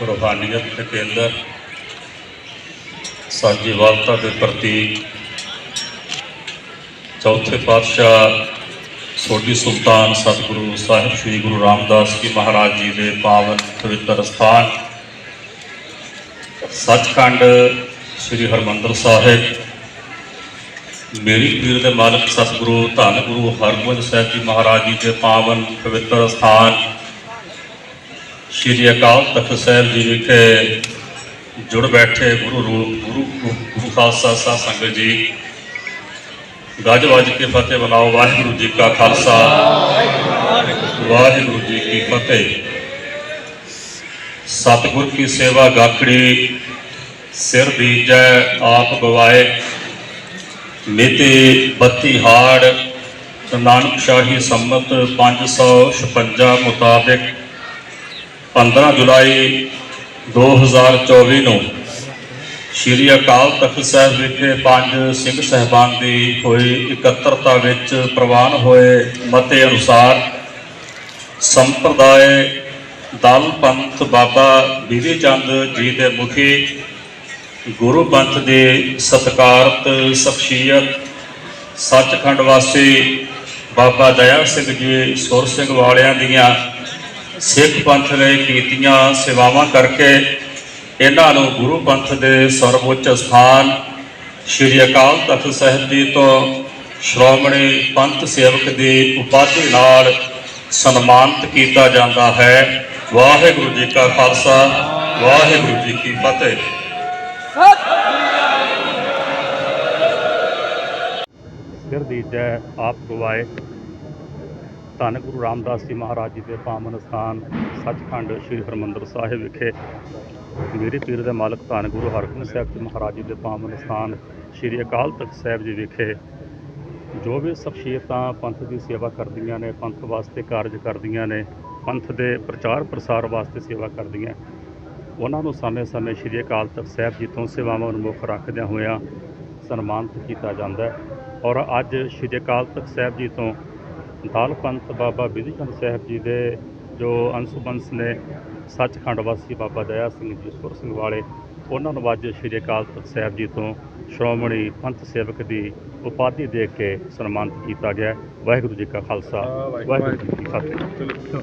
ਰੂਹਾਨੀਅਤ ਦੇ ਕੇਂਦਰ ਸਾਂਝੀਵਾਲਤਾ ਦੇ ਪ੍ਰਤੀਕ, ਚੌਥੇ ਪਾਤਸ਼ਾਹ ਸੋਢੀ ਸੁਲਤਾਨ ਸਤਿਗੁਰੂ ਸਾਹਿਬ ਸ੍ਰੀ ਗੁਰੂ ਰਾਮਦਾਸ ਜੀ ਮਹਾਰਾਜ ਜੀ ਦੇ ਪਾਵਨ ਪਵਿੱਤਰ ਸਥਾਨ, ਸੱਚਖੰਡ ਸ੍ਰੀ ਹਰਮੰਦਰ ਸਾਹਿਬ, ਮੇਰੀ ਪੀਰ ਦੇ ਮਾਲਕ ਸਤਿਗੁਰੂ ਧੰਨ ਗੁਰੂ ਹਰਗੋਬਿੰਦ ਸਾਹਿਬ ਜੀ ਮਹਾਰਾਜ ਜੀ ਦੇ ਪਾਵਨ ਪਵਿੱਤਰ ਸਥਾਨ ਸ੍ਰੀ ਅਕਾਲ ਤਖਤ ਸਾਹਿਬ ਜੀ ਵਿਖੇ ਜੁੜ ਬੈਠੇ ਗੁਰੂ ਰੂਪ ਗੁਰੂ ਗੁਰੂ ਖਾਲਸਾ ਸਾਹਿਬ ਸੰਗਤ ਜੀ। ਗੱਜ ਵੱਜ ਕੇ ਫਤਿਹ ਬੁਲਾਓ ਵਾਹਿਗੁਰੂ ਜੀ ਕਾ ਖਾਲਸਾ। ਵਾਹਿਗੁਰੂ ਜੀ ਕੀ ਫਤਿਹ। ਸਤਿਗੁਰ ਕੀ ਸੇਵਾ ਗਾਖੜੀ ਸਿਰ ਦੀਜੈ ਆਪ ਗਵਾਏ। ਮਿਤੀ 32 ਹਾੜ, ਨਾਨਕ ਸ਼ਾਹੀ ਸੰਮਤ 556 ਮੁਤਾਬਿਕ 15 ਜੁਲਾਈ 2024 ਨੂੰ ਸ਼੍ਰੀ ਅਕਾਲ ਤਖਤ ਸਾਹਿਬ ਵਿਖੇ ਪੰਜ ਸਿੰਘ ਸਹਿਬਾਨ ਦੀ ਹੋਈ ਇਕੱਤਰਤਾ ਵਿੱਚ ਪ੍ਰਵਾਨ ਹੋਏ ਮਤੇ ਅਨੁਸਾਰ ਸੰਪਰਦਾਇ ਦਲ ਪੰਥ ਬਾਬਾ ਬਿਧੀ ਚੰਦ ਜੀ ਦੇ ਮੁਖੀ ਗੁਰੂ ਪੰਥ ਦੇ ਸਤਿਕਾਰਤ ਸ਼ਖਸੀਅਤ ਸੱਚਖੰਡ ਵਾਸੀ ਬਾਬਾ ਦਇਆ ਸਿੰਘ ਜੀ, ਸੁਰ ਸਿੰਘ ਵਾਲਿਆਂ ਦੀਆਂ ਸਿੱਖ ਪੰਥ ਨੇ ਕੀਤੀਆਂ ਸੇਵਾਵਾਂ ਕਰਕੇ ਇਹਨਾਂ ਨੂੰ ਗੁਰੂ ਪੰਥ ਦੇ ਸਰਵਉੱਚ ਸਥਾਨ ਸ੍ਰੀ ਅਕਾਲ ਤਖਤ ਸਾਹਿਬ ਜੀ ਤੋਂ ਸ਼੍ਰੋਮਣੀ ਪੰਥ ਸੇਵਕ ਦੀ ਉਪਾਧੀ ਨਾਲ ਸਨਮਾਨਿਤ ਕੀਤਾ ਜਾਂਦਾ ਹੈ। ਵਾਹਿਗੁਰੂ ਜੀ ਕਾ ਖਾਲਸਾ, ਵਾਹਿਗੁਰੂ ਜੀ ਕੀ ਫਤਿਹ। ਸਿਰ ਦੀਜੈ ਆਪ ਗਵਾਏ। ਧੰਨ ਗੁਰੂ ਰਾਮਦਾਸ ਜੀ ਮਹਾਰਾਜ ਜੀ ਦੇ ਪਾਵਨ ਸਥਾਨ ਸੱਚਖੰਡ ਸ੍ਰੀ ਹਰਮੰਦਰ ਸਾਹਿਬ ਵਿਖੇ। ਮੇਰੇ ਪੀਰ ਦੇ ਮਾਲਕ ਧੰਨ ਗੁਰੂ ਹਰਗੋਬਿੰਦ ਸਾਹਿਬ ਜੀ ਮਹਾਰਾਜ ਜੀ ਦੇ ਪਾਵਨ ਸਥਾਨ ਸ੍ਰੀ ਅਕਾਲ ਤਖਤ ਸਾਹਿਬ ਜੀ ਵਿਖੇ। ਜੋ ਵੀ ਸ਼ਖਸੀਅਤਾਂ ਪੰਥ ਦੀ ਸੇਵਾ ਕਰਦੀਆਂ ਨੇ, ਪੰਥ ਵਾਸਤੇ ਕਾਰਜ ਕਰਦੀਆਂ ਨੇ, ਪੰਥ ਦੇ ਪ੍ਰਚਾਰ ਪ੍ਰਸਾਰ ਵਾਸਤੇ ਸੇਵਾ ਕਰਦੀਆਂ, ਉਹਨਾਂ ਨੂੰ ਸਮੇਂ-ਸਮੇਂ ਸ੍ਰੀ ਅਕਾਲ ਤਖਤ ਸਾਹਿਬ ਜੀ ਤੋਂ ਸੇਵਾਵਾਂ ਨੂੰ ਮੁੱਖ ਰੱਖਦਿਆਂ ਹੋਇਆਂ ਸਨਮਾਨਿਤ ਕੀਤਾ ਜਾਂਦਾ ਹੈ। ਔਰ ਅੱਜ ਸ੍ਰੀ ਅਕਾਲ ਤਖਤ ਸਾਹਿਬ ਜੀ ਤੋਂ ਦਲ ਪੰਥ ਬਾਬਾ ਬਿਧੀ ਚੰਦ ਸਾਹਿਬ ਜੀ ਦੇ ਜੋ ਅੰਸ਼ ਬੰਸ ਨੇ ਸੱਚਖੰਡ ਵਾਸੀ ਬਾਬਾ ਦਇਆ ਸਿੰਘ ਜੀ ਸੁਰ ਸਿੰਘ ਵਾਲੇ ਉਹਨਾਂ ਨੂੰ ਅੱਜ ਸ੍ਰੀ ਅਕਾਲ ਤਖਤ ਸਾਹਿਬ ਜੀ ਤੋਂ ਸ਼੍ਰੋਮਣੀ ਪੰਥ ਸੇਵਕ ਦੀ ਉਪਾਧੀ ਦੇ ਕੇ ਸਨਮਾਨਿਤ ਕੀਤਾ ਗਿਆ। ਵਾਹਿਗੁਰੂ ਜੀ ਕਾ ਖਾਲਸਾ ਵਾਹਿਗੁਰੂ ਜੀ ਕੀ ਫਤਿਹ